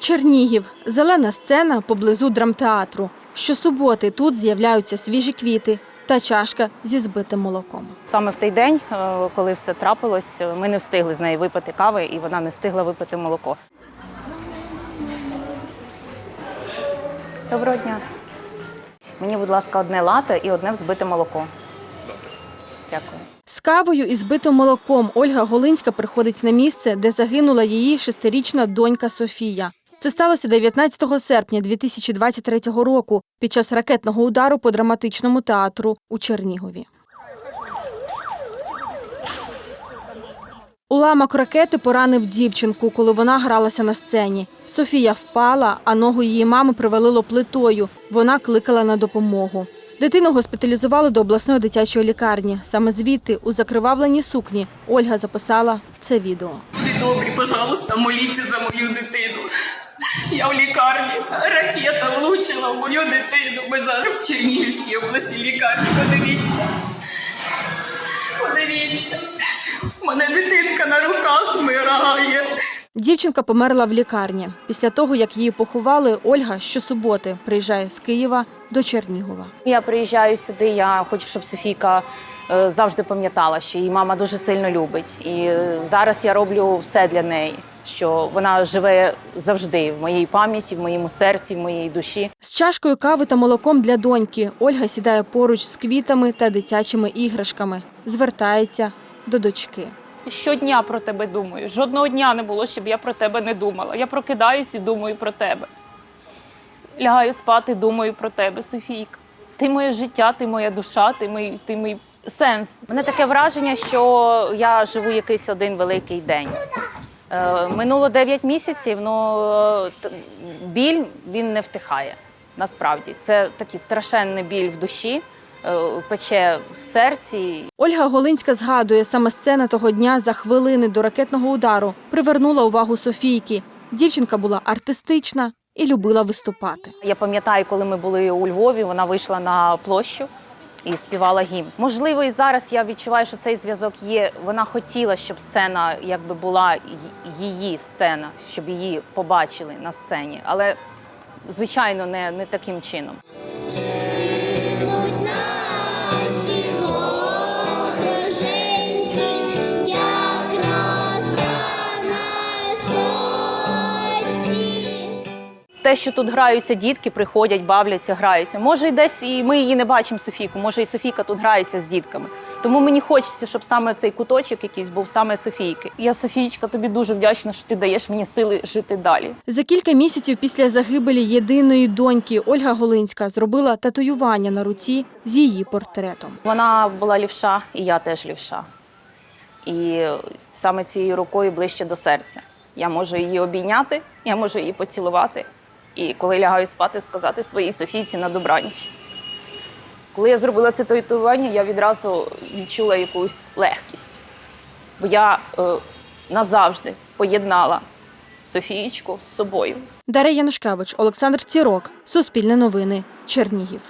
Чернігів зелена сцена поблизу драмтеатру. Щосуботи тут з'являються свіжі квіти та чашка зі збитим молоком. Саме в той день, е, коли все трапилось, ми не встигли з нею випити кави, і вона не встигла випити молоко. Доброго дня. Мені, будь ласка, одне лате і одне взбите молоко. Дякую. З кавою і збитим молоком Ольга Голинська приходить на місце, де загинула її шестирічна донька Софія. Це сталося 19 серпня 2023 року під час ракетного удару по драматичному театру у Чернігові. Уламок ракети поранив дівчинку, коли вона гралася на сцені. Софія впала, а ногу її мами привалило плитою. Вона кликала на допомогу. Дитину госпіталізували до обласної дитячої лікарні. Саме звідти, у закривавленій сукні, Ольга записала це відео. Люди добрі, пожалуйста, моліться за мою дитину. Я в лікарні. Ракета влучила в мою дитину. Ми зараз в Чернігівській області лікарні. Подивіться. Подивіться. У мене дитинка на руках вмирає. Дівчинка померла в лікарні. Після того, як її поховали, Ольга щосуботи приїжджає з Києва до Чернігова. Я приїжджаю сюди. Я хочу, щоб Софійка е, завжди пам'ятала, що її мама дуже сильно любить. І е, зараз я роблю все для неї, що вона живе завжди в моїй пам'яті, в моєму серці, в моїй душі. З чашкою кави та молоком для доньки Ольга сідає поруч з квітами та дитячими іграшками. Звертається до дочки. Щодня про тебе думаю. Жодного дня не було, щоб я про тебе не думала. Я прокидаюсь і думаю про тебе. Лягаю спати, думаю про тебе, Софійка. Ти моє життя, ти моя душа, ти мій, ти мій сенс. Мене таке враження, що я живу якийсь один великий день. Е, Минуло 9 місяців, але біль він не втихає. Насправді, це такий страшенний біль в душі, е, пече в серці. Ольга Голинська згадує, саме сцена того дня за хвилини до ракетного удару привернула увагу Софійки. Дівчинка була артистична і любила виступати. Я пам'ятаю, коли ми були у Львові, вона вийшла на площу і співала гімн. Можливо, і зараз я відчуваю, що цей зв'язок є. Вона хотіла, щоб сцена якби була її сцена, щоб її побачили на сцені, але звичайно не, не таким чином. Те, що тут граються дітки, приходять, бавляться, граються. Може, і десь і ми її не бачимо, Софійку, може, і Софійка тут грається з дітками. Тому мені хочеться, щоб саме цей куточок якийсь був саме Софійки. Я, Софієчка, тобі дуже вдячна, що ти даєш мені сили жити далі. За кілька місяців після загибелі єдиної доньки Ольга Голинська зробила татуювання на руці з її портретом. Вона була лівша, і я теж лівша. І саме цією рукою ближче до серця. Я можу її обійняти, я можу її поцілувати. І коли лягаю спати, сказати своїй Софійці на добраніч. Коли я зробила це татуювання, я відразу відчула якусь легкість. Бо я е, назавжди поєднала Софієчку з собою. Дар'я Янушкевич, Олександр Цірок, Суспільне новини, Чернігів.